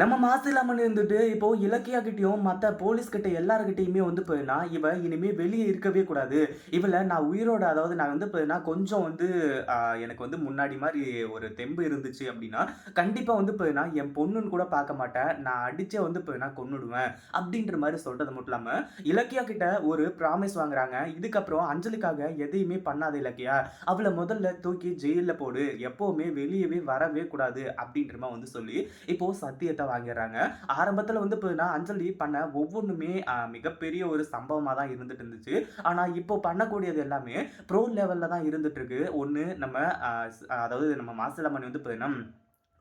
நம்ம மாசிலாமன் இருந்துட்டு இப்போ இலக்கியா கிட்டயும் மற்ற போலீஸ்கிட்ட எல்லாருக்கிட்டையுமே வந்து போயினா இவ இனிமே வெளியே இருக்கவே கூடாது. இவளை நான் உயிரோட அதாவது நான் வந்து போயினா கொஞ்சம் வந்து எனக்கு வந்து முன்னாடி மாதிரி ஒரு தெம்பு இருந்துச்சு அப்படின்னா கண்டிப்பாக வந்து போயினா என் பொண்ணுன்னு கூட பார்க்க மாட்டேன். நான் அடிச்சே வந்து போயினா கொன்னுடுவேன். அப்படின்ற மாதிரி சொல்றது மட்டும் இல்லாமல் இலக்கியா கிட்ட ஒரு ப்ராமிஸ் வாங்குறாங்க. இதுக்கப்புறம் அஞ்சலிக்காக எதையுமே பண்ணாத இலக்கியா? அவளை முதல்ல தூக்கி ஜெயிலில் போடு. எப்போவுமே வெளியவே வரவே கூடாது அப்படின்ற மாதிரி வந்து சொல்லி இப்போ சத்தியத்தை வாங்கிடுறாங்க. ஆரம்பத்தில் வந்து பார்த்தீங்கன்னா அஞ்சலி பண்ண ஒவ்வொன்றுமே மிகப்பெரிய ஒரு சம்பவமாக தான் இருந்துட்டு இருந்துச்சு. ஆனால் இப்போ பண்ணக்கூடியது எல்லாமே ப்ரோ லெவலில் தான் இருந்துட்டு இருக்கு. ஒன்று நம்ம அதாவது நம்ம மாசிலமணி வந்து பார்த்தீங்கன்னா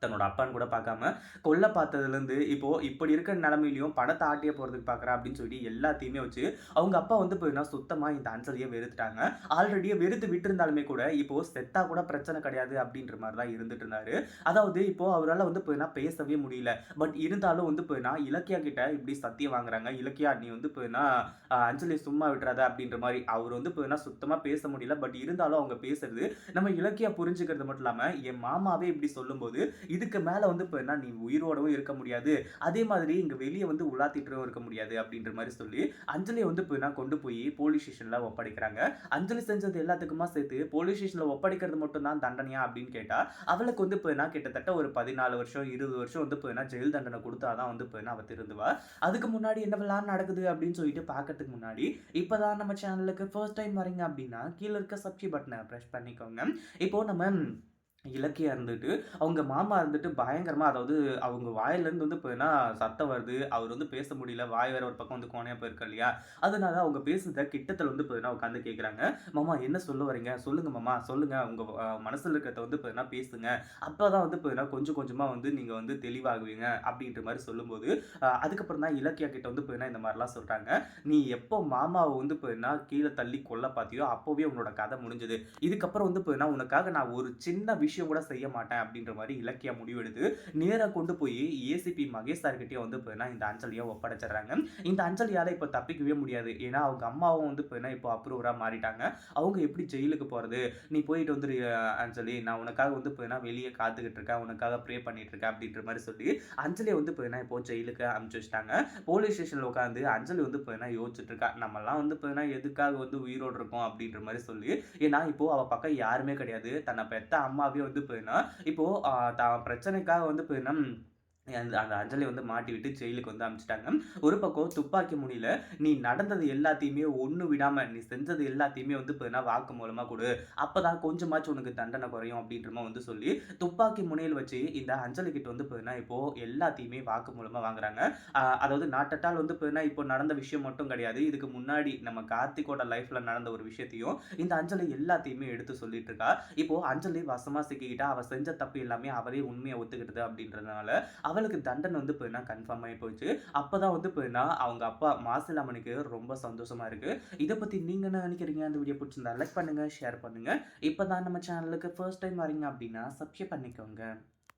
தன்னோட அப்பான்னு கூட பார்க்காம கொல்ல பார்த்ததுலேருந்து இப்போ இப்படி இருக்கிற நிலமையிலையும் பணத்தை ஆட்டிய போகிறதுக்கு பார்க்குறா அப்படின்னு சொல்லி எல்லாத்தையுமே வச்சு அவங்க அப்பா வந்து போயின்னா சுத்தமாக இந்த ஆன்சரையே வெறுத்துட்டாங்க. ஆல்ரெடியே வெறுத்து விட்டுருந்தாலுமே கூட இப்போது செத்தா கூட பிரச்சனை கிடையாது அப்படின்ற மாதிரி தான் இருந்துட்டு இருந்தாரு. அதாவது இப்போது அவரால் வந்து போயினா பேசவே முடியல. பட் இருந்தாலும் வந்து போயினா இலக்கியா கிட்ட இப்படி சத்தியம் வாங்குறாங்க. இலக்கியா நீ வந்து போயினா அஞ்சலி சும்மா விட்டுறாத அப்படின்ற மாதிரி அவர் வந்து போயினா சுத்தமாக பேச முடியல. பட் இருந்தாலும் அவங்க பேசுறது நம்ம இலக்கியா புரிஞ்சுக்கிறது மட்டும் இல்லாமல் என் மாமாவே இப்படி சொல்லும்போது இதுக்கு மேலே வந்து இப்போ என்ன நீ உயிரோடவும் இருக்க முடியாது. அதே மாதிரி இங்கே வெளியே வந்து உலாத்திட்டும் இருக்க முடியாது அப்படின்ற மாதிரி சொல்லி அஞ்சலியை வந்து இப்போ என்ன கொண்டு போய் போலீஸ் ஸ்டேஷனில் ஒப்படைக்கிறாங்க. அஞ்சலி செஞ்சது எல்லாத்துக்குமா சேர்த்து போலீஸ் ஸ்டேஷனில் ஒப்படைக்கிறது மட்டும் தான் தண்டனையா அப்படின்னு கேட்டால் அவளுக்கு வந்து போயினா கிட்டத்தட்ட ஒரு பதினாலு வருஷம் இருபது வருஷம் வந்து இப்போ என்ன ஜெயில் தண்டனை கொடுத்தாதான் வந்து இப்போ என்ன அவள் திருந்துவா. அதுக்கு முன்னாடி என்னவெல்லாம் நடக்குது அப்படின்னு சொல்லிட்டு பார்க்கறதுக்கு முன்னாடி இப்போ தான் நம்ம சேனலுக்கு ஃபர்ஸ்ட் டைம் வரீங்க அப்படின்னா கீழே இருக்க சப்ஸ்கிரைப் பட்டனை ப்ரெஸ் பண்ணிக்கோங்க. இப்போ நம்ம இலக்கியா இருந்துட்டு அவங்க மாமா இருந்துட்டு பயங்கரமா அதாவது அவங்க வாயிலேருந்து வந்து போயினா சத்தம் வருது அவர் வந்து பேச முடியல வாய் வேற ஒரு பக்கம் வந்து கோணையா போயிருக்க இல்லையா? அதனால அவங்க பேசுறத கிட்டத்தில் வந்து போயினா உட்காந்து கேட்குறாங்க மாமா என்ன சொல்ல வரீங்க சொல்லுங்க மாமா சொல்லுங்க. உங்க மனசில் இருக்கிறத வந்து போயினா பேசுங்க. அப்பதான் வந்து போயினா கொஞ்சம் கொஞ்சமா வந்து நீங்க வந்து தெளிவாகுவீங்க அப்படின்ற மாதிரி சொல்லும்போது அதுக்கப்புறம் தான் இலக்கியா கிட்ட வந்து போயினா இந்த மாதிரிலாம் சொல்றாங்க நீ எப்போ மாமாவை வந்து போயினா கீழே தள்ளி கொல்ல பார்த்தியோ அப்போவே உன்னோட கதை முடிஞ்சது. இதுக்கப்புறம் வந்து போயினா உனக்காக நான் ஒரு சின்ன விஷயம் கூட செய்ய மாட்டேன் அப்படின்ற மாதிரி இலக்கியா முடிவெடுத்து நேராக கொண்டு போய் ஏசிபி மகேஷ் சார்கிட்டயே வந்து பார்த்தீங்கன்னா இந்த அஞ்சலியை ஒப்படைச்சிடுறாங்க. இந்த அஞ்சலியால் இப்போ தப்பிக்கவே முடியாது. ஏன்னா அவங்க அம்மாவும் வந்து போயினா இப்போ அப்ரூவராக மாறிட்டாங்க. அவங்க எப்படி ஜெயிலுக்கு போகிறது நீ போயிட்டு வந்துரு அஞ்சலி. நான் உனக்காக வந்து போயினா வெளியே காத்துக்கிட்டு இருக்கேன். உனக்காக ப்ரே பண்ணிட்டு இருக்கேன் அப்படின்ற மாதிரி சொல்லி அஞ்சலியை வந்து போயினா இப்போ ஜெயிலுக்கு அனுப்பிச்சு வச்சிட்டாங்க. போலீஸ் ஸ்டேஷனில் உட்காந்து அஞ்சலி வந்து போயினா யோசிச்சுட்டு இருக்கா நம்மலாம் வந்து போயினா எதுக்காக வந்து உயிரோடு இருக்கோம்? அப்படின்ற மாதிரி சொல்லி ஏன்னா இப்போ அவள் பக்கம் யாருமே கிடையாது. தன்னை பெத்த அம்மாவே வந்து போயினா இப்போ ஆஹ், தான் பிரச்சனைக்காக வந்து போயினா அந்த அந்த அஞ்சலி வந்து மாட்டி விட்டு ஜெயிலுக்கு வந்து அனுப்பிச்சிட்டாங்க ஒரு பக்கம் துப்பாக்கி முனியில நீ நடந்தது எல்லாத்தையுமே ஒன்று விடாம நீ செஞ்சது எல்லாத்தையுமே வந்து போயினா வாக்கு மூலமா கொடு. அப்பதான் கொஞ்சமாச்சும் உனக்கு தண்டனை குறையும் அப்படின்ற மாதிரி வந்து சொல்லி துப்பாக்கி முனையில் வச்சு இந்த அஞ்சலி கிட்ட வந்து போயினா இப்போ எல்லாத்தையுமே வாக்கு மூலமா வாங்குறாங்க. அதாவது நாட்டட்டால் வந்து போயினா இப்போ நடந்த விஷயம் மட்டும் கிடையாது. இதுக்கு முன்னாடி நம்ம கார்த்திகோட லைஃப்ல நடந்த ஒரு விஷயத்தையும் இந்த அஞ்சலி எல்லாத்தையுமே எடுத்து சொல்லிட்டு இருக்கா. இப்போ அஞ்சலி வசமா சிக்கிக்கிட்டா அவள் செஞ்ச தப்பு எல்லாமே அவரே உண்மையை ஒத்துக்கிட்டது அப்படின்றதுனால அவளுக்கு தண்டனை வந்து போயினா கன்ஃபார்ம் ஆகி போச்சு. அப்பதான் வந்து போயினா அவங்க அப்பா மாசிலாமனுக்கு ரொம்ப சந்தோஷமா இருக்கு. இதை பத்தி நீங்க என்ன நினைக்கிறீங்க? அந்த வீடியோ பிடிச்சிருந்தா லைக் பண்ணுங்க ஷேர் பண்ணுங்க. இப்பதான் நம்ம சேனலுக்கு ஃபர்ஸ்ட் டைம் வரீங்க அப்படின்னா சப்ஸ்கிரைப் பண்ணிக்கோங்க.